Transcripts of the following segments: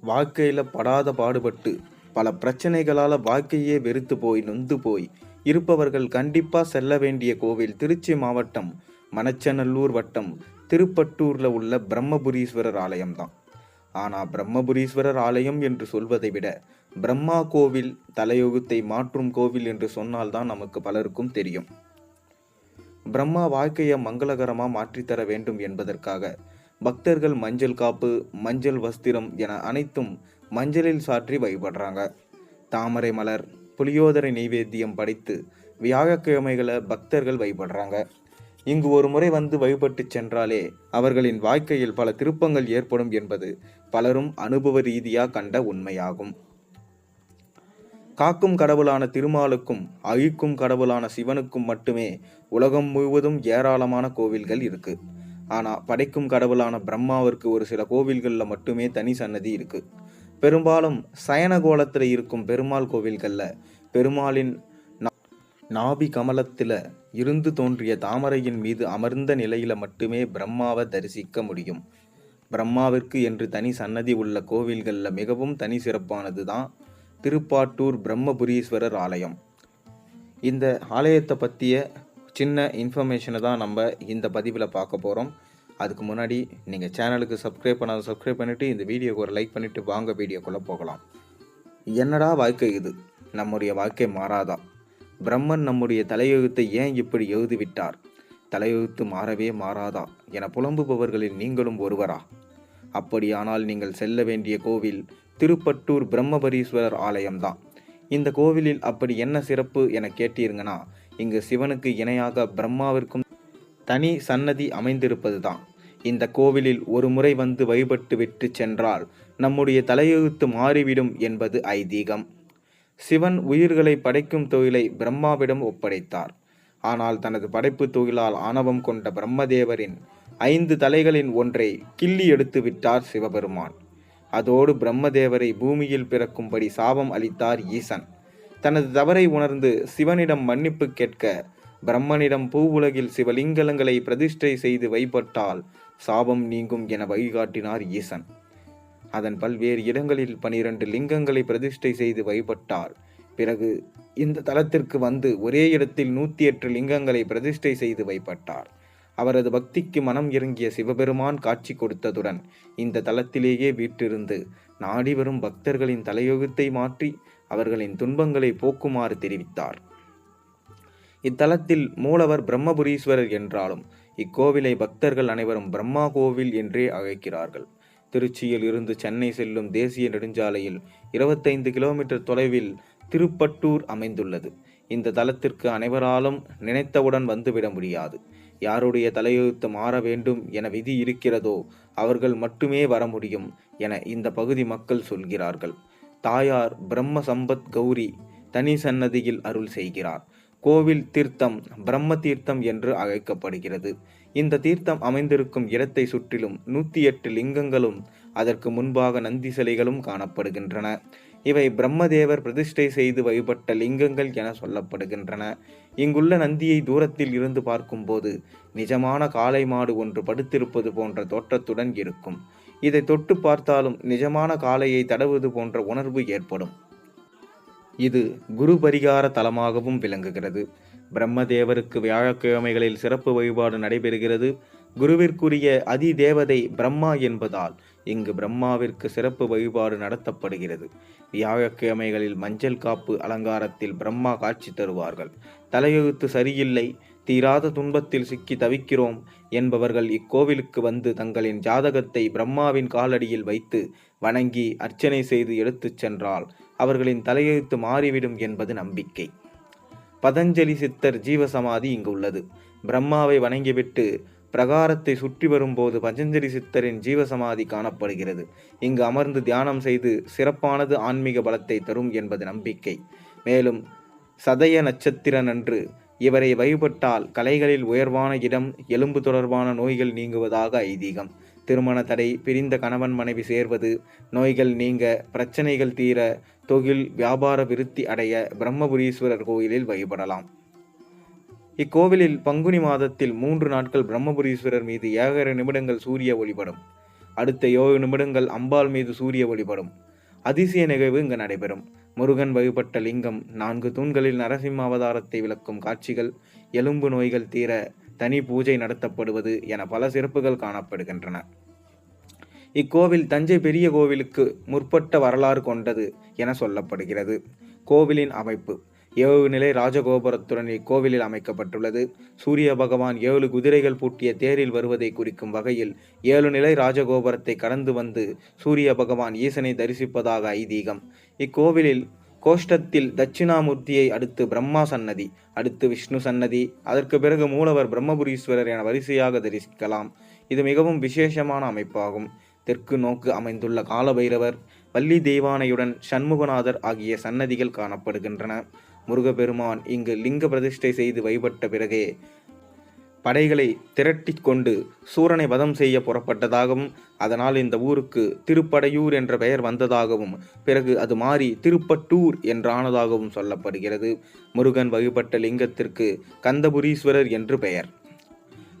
வாழ்க்கையில் படாத பாடுபட்டு பல பிரச்சனைகளால் வாழ்க்கையே வெறுத்து போய் நொந்து போய் இருப்பவர்கள் கண்டிப்பாக செல்ல வேண்டிய கோவில் திருச்சி மாவட்டம் மணச்சநல்லூர் வட்டம் திருப்பட்டூரில் உள்ள பிரம்மபுரீஸ்வரர் ஆலயம்தான் ஆனால் பிரம்மபுரீஸ்வரர் ஆலயம் என்று சொல்வதை விட பிரம்மா கோவில் தலையொகுத்தை மாற்றும் கோவில் என்று சொன்னால்தான் நமக்கு பலருக்கும் தெரியும். பிரம்மா வாழ்க்கையை மங்களகரமாக மாற்றித்தர வேண்டும் என்பதற்காக பக்தர்கள் மஞ்சள் காப்பு மஞ்சள் வஸ்திரம் என அனைத்தும் மஞ்சளில் சாற்றி வழிபடுறாங்க. தாமரை மலர் புளியோதரை நெய்வேத்தியம் படைத்து வியாழக்கிழமைகளை பக்தர்கள் வழிபடுறாங்க. இங்கு ஒரு முறை வந்து வழிபட்டு சென்றாலே அவர்களின் வாழ்க்கையில் பல திருப்பங்கள் ஏற்படும் என்பது பலரும் அனுபவ ரீதியாக கண்ட உண்மையாகும். காக்கும் கடவுளான திருமாலுக்கும் அழிக்கும் கடவுளான சிவனுக்கும் மட்டுமே உலகம் முழுவதும் ஏராளமான கோவில்கள் இருக்குது ஆனால் படைக்கும் கடவுளான பிரம்மாவிற்கு ஒரு சில கோவில்களில் மட்டுமே தனி சன்னதி இருக்கு. பெரும்பாலும் சயனகோலத்தில் இருக்கும் பெருமாள் கோவில்களில் பெருமாளின் நா- நாபி கமலத்தில் இருந்து தோன்றிய தாமரையின் மீது அமர்ந்த நிலையில மட்டுமே பிரம்மாவை தரிசிக்க முடியும். பிரம்மாவிற்கு என்று தனி சன்னதி உள்ள கோவில்களில் மிகவும் தனி சிறப்பானது தான் திருப்பாட்டூர் பிரம்மபுரீஸ்வரர் ஆலயம். இந்த ஆலயத்தை பற்றிய சின்ன இன்ஃபர்மேஷனை தான் நம்ம இந்த பதிவில் பார்க்க போகிறோம் அதுக்கு முன்னாடி நீங்கள் சேனலுக்கு சப்ஸ்கிரைப் பண்ணாத சப்ஸ்கிரைப் பண்ணிவிட்டு இந்த வீடியோக்கு ஒரு லைக் பண்ணிவிட்டு வாங்க வீடியோக்குள்ளே போகலாம். என்னடா வாழ்க்கை இது? நம்முடைய வாழ்க்கை மாறாதா? பிரம்மன் நம்முடைய தலையெழுத்தை ஏன் இப்படி எழுதிவிட்டார்? தலையெழுத்து மாறவே மாறாதா? என புலம்புபவர்களில் நீங்களும் ஒருவரா? அப்படியானால் நீங்கள் செல்ல வேண்டிய கோவில் திருப்பட்டூர் பிரம்மபரீஸ்வரர் ஆலயம்தான். இந்த கோவிலில் அப்படி என்ன சிறப்பு என கேட்டீருங்கன்னா இங்கு சிவனுக்கு இணையாக பிரம்மாவிற்கும் தனி சன்னதி அமைந்திருப்பதுதான். இந்த கோவிலில் ஒரு முறை வந்து வழிபட்டு விட்டு சென்றால் நம்முடைய தலையெழுத்து மாறிவிடும் என்பது ஐதீகம். சிவன் உயிர்களை படைக்கும் தொழிலை பிரம்மாவிடம் ஒப்படைத்தார். ஆனால் தனது படைப்பு தொழிலால் ஆணவம் கொண்ட பிரம்மதேவரின் ஐந்து தலைகளின் ஒன்றை கிள்ளி எடுத்து விட்டார் சிவபெருமான். அதோடு பிரம்மதேவரை பூமியில் பிறக்கும்படி சாபம் அளித்தார் ஈசன். தனது தவறை உணர்ந்து சிவனிடம் மன்னிப்பு கேட்க பிரம்மனிடம் பூவுலகில் சிவலிங்கங்களை பிரதிஷ்டை செய்து வைப்பட்டால் சாபம் நீங்கும் என வழிகாட்டினார் ஈசன். அதன் பல்வேறு இடங்களில் பனிரெண்டு லிங்கங்களை பிரதிஷ்டை செய்து வழிபட்டார். பிறகு இந்த தலத்திற்கு வந்து ஒரே இடத்தில் நூற்றி எட்டு லிங்கங்களை பிரதிஷ்டை செய்து வைப்பட்டார். அவரது பக்திக்கு மனம் இறங்கிய சிவபெருமான் காட்சி கொடுத்ததுடன் இந்த தலத்திலேயே வீற்றிருந்து நாடி வரும் பக்தர்களின் தலையொகுத்தை மாற்றி அவர்களின் துன்பங்களை போக்குமாறு தெரிவித்தார். இத்தலத்தில் மூலவர் பிரம்மபுரீஸ்வரர் என்றாலும் இக்கோவிலை பக்தர்கள் அனைவரும் பிரம்மா கோவில் என்றே அழைக்கிறார்கள். திருச்சியில் இருந்து சென்னை செல்லும் தேசிய நெடுஞ்சாலையில் இருபத்தைந்து கிலோமீட்டர் தொலைவில் திருப்பட்டூர் அமைந்துள்ளது. இந்த தலத்திற்கு அனைவராலும் நினைத்தவுடன் வந்துவிட முடியாது. யாருடைய தலையெழுத்து மாற வேண்டும் என விதி இருக்கிறதோ அவர்கள் மட்டுமே வர முடியும் என இந்த பகுதி மக்கள் சொல்கிறார்கள். தாயார் பிரம்ம சம்பத் கௌரி தனி சன்னதியில் அருள் செய்கிறார். கோவில் தீர்த்தம் பிரம்ம தீர்த்தம் என்று அழைக்கப்படுகிறது. இந்த தீர்த்தம் அமைந்திருக்கும் இடத்தை சுற்றிலும் நூற்றி எட்டு லிங்கங்களும் அதற்கு முன்பாக நந்தி சிலைகளும் காணப்படுகின்றன. இவை பிரம்மதேவர் பிரதிஷ்டை செய்து வழிபட்ட லிங்கங்கள் என சொல்லப்படுகின்றன. இங்குள்ள நந்தியை தூரத்தில் இருந்து பார்க்கும்போது நிஜமான காளை மாடு ஒன்று படுத்திருப்பது போன்ற தோற்றத்துடன் இருக்கும். இதை தொட்டு பார்த்தாலும் நிஜமான காளையை தடவுவது போன்ற உணர்வு ஏற்படும். இது குரு பரிகார தலமாகவும் விளங்குகிறது. பிரம்மதேவருக்கு வியாழக்கிழமைகளில் சிறப்பு வழிபாடு நடைபெறுகிறது. குருவிற்குரிய அதிதேவதை பிரம்மா என்பதால் இங்கு பிரம்மாவிற்கு சிறப்பு வழிபாடு நடத்தப்படுகிறது. வியாழக்கிழமைகளில் மஞ்சள் காப்பு அலங்காரத்தில் பிரம்மா காட்சி தருவார்கள். தலையெழுத்து சரியில்லை. தீராத துன்பத்தில் சிக்கி தவிக்கிறோம் என்பவர்கள் இக்கோவிலுக்கு வந்து தங்களின் ஜாதகத்தை பிரம்மாவின் காலடியில் வைத்து வணங்கி அர்ச்சனை செய்து எடுத்துச் சென்றால் அவர்களின் தலையெழுத்து மாறிவிடும் என்பது நம்பிக்கை. பதஞ்சலி சித்தர் ஜீவசமாதி இங்கு உள்ளது. பிரம்மாவை வணங்கிவிட்டு பிரகாரத்தை சுற்றி வரும்போது பதஞ்சலி சித்தரின் ஜீவசமாதி காணப்படுகிறது. இங்கு அமர்ந்து தியானம் செய்து சிறப்பானது ஆன்மீக பலத்தை தரும் என்பது நம்பிக்கை. மேலும் சதய நட்சத்திரனன்று இவரை வழிபட்டால் கலைகளில் உயர்வான இடம் எலும்பு தொடர்பான நோய்கள் நீங்குவதாக ஐதீகம். திருமண தடை பிரிந்த கணவன் மனைவி சேர்வது நோய்கள் நீங்க பிரச்சனைகள் தீர தொழில் வியாபார விருத்தி அடைய பிரம்மபுரீஸ்வரர் கோயிலில் வழிபடலாம். இக்கோவிலில் பங்குனி மாதத்தில் மூன்று நாட்கள் பிரம்மபுரீஸ்வரர் மீது ஏழரை நிமிடங்கள் சூரிய ஒளிபடும். அடுத்த ஏழு நிமிடங்கள் அம்பாள் மீது சூரிய வழிபடும் அதிசய நிகழ்வு இங்கு நடைபெறும். முருகன் வழிபட்ட லிங்கம் நான்கு தூண்களில் நரசிம்ம அவதாரத்தை விளக்கும் காட்சிகள் எலும்பு நோய்கள் தீர தனி பூஜை நடத்தப்படுவது என பல சிறப்புகள் காணப்படுகின்றன. இக்கோவில் தஞ்சை பெரிய கோவிலுக்கு முற்பட்ட வரலாறு கொண்டது என சொல்லப்படுகிறது. கோவிலின் அமைப்பு ஏழு நிலை ராஜகோபுரத்துடன் இக்கோவிலில் அமைக்கப்பட்டுள்ளது. சூரிய பகவான் ஏழு குதிரைகள் பூட்டிய தேரில் வருவதை குறிக்கும் வகையில் ஏழு நிலை ராஜகோபுரத்தை கடந்து வந்து சூரிய பகவான் ஈசனை தரிசிப்பதாக ஐதீகம். இக்கோவிலில் கோஷ்டத்தில் தட்சிணாமூர்த்தியை அடுத்து பிரம்மா சன்னதி அடுத்து விஷ்ணு சன்னதி அதற்கு பிறகு மூலவர் பிரம்மபுரீஸ்வரர் என வரிசையாக தரிசிக்கலாம். இது மிகவும் விசேஷமான அமைப்பாகும். தெற்கு நோக்கு அமைந்துள்ள காலபைரவர் வள்ளி தெய்வானையுடன் சண்முகநாதர் ஆகிய சன்னதிகள் காணப்படுகின்றன. முருகப்பெருமான் இங்கு லிங்க பிரதிஷ்டை செய்து வழிபட்ட பிறகே படைகளை திரட்டிக் கொண்டு சூரனை வதம் செய்ய புறப்பட்டதாகவும் அதனால் இந்த ஊருக்கு திருப்படையூர் என்ற பெயர் வந்ததாகவும் பிறகு அது மாறி திருப்பட்டூர் என்றானதாகவும் சொல்லப்படுகிறது. முருகன் வழிபட்ட லிங்கத்திற்கு கந்தபுரீஸ்வரர் என்று பெயர்.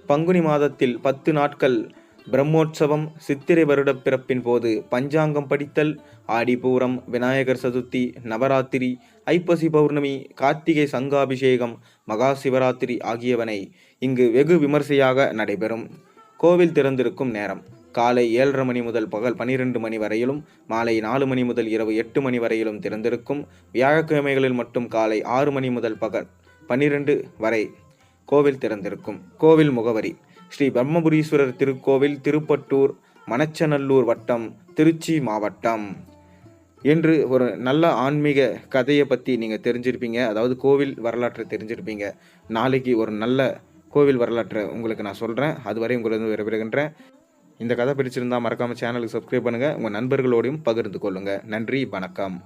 பங்குனி மாதத்தில் பத்து நாட்கள் பிரம்மோற்சவம் சித்திரை வருடப் பிறப்பின் போது பஞ்சாங்கம் படித்தல் ஆடிபூரம் விநாயகர் சதுர்த்தி நவராத்திரி ஐப்பசி பௌர்ணமி கார்த்திகை சங்காபிஷேகம் மகா சிவராத்திரி ஆகியவனை இங்கு வெகு விமர்சையாக நடைபெறும். கோவில் திறந்திருக்கும் நேரம். காலை ஏழரை மணி முதல் பகல் பனிரெண்டு மணி வரையிலும் மாலை நாலு மணி முதல் இரவு எட்டு மணி வரையிலும் திறந்திருக்கும். வியாழக்கிழமைகளில் மட்டும் காலை ஆறு மணி முதல் பகல் பனிரெண்டு வரை கோவில் திறந்திருக்கும். கோவில் முகவரி ஸ்ரீ பிரம்மபுரீஸ்வரர் திருக்கோவில் திருப்பட்டூர் மணச்சநல்லூர் வட்டம் திருச்சி மாவட்டம். என்று ஒரு நல்ல ஆன்மீக கதையை பற்றி நீங்கள் தெரிஞ்சிருப்பீங்க. அதாவது கோவில் வரலாற்றை தெரிஞ்சிருப்பீங்க. நாளைக்கு ஒரு நல்ல கோவில் வரலாற்றை உங்களுக்கு நான் சொல்கிறேன் அதுவரை உங்களுக்கு விரைவிடுகின்றேன் இந்த கதை பிடிச்சிருந்தா மறக்காமல் சேனலுக்கு சப்ஸ்கிரைப் பண்ணுங்கள் உங்கள் நண்பர்களோடையும் பகிர்ந்து கொள்ளுங்கள் நன்றி வணக்கம்.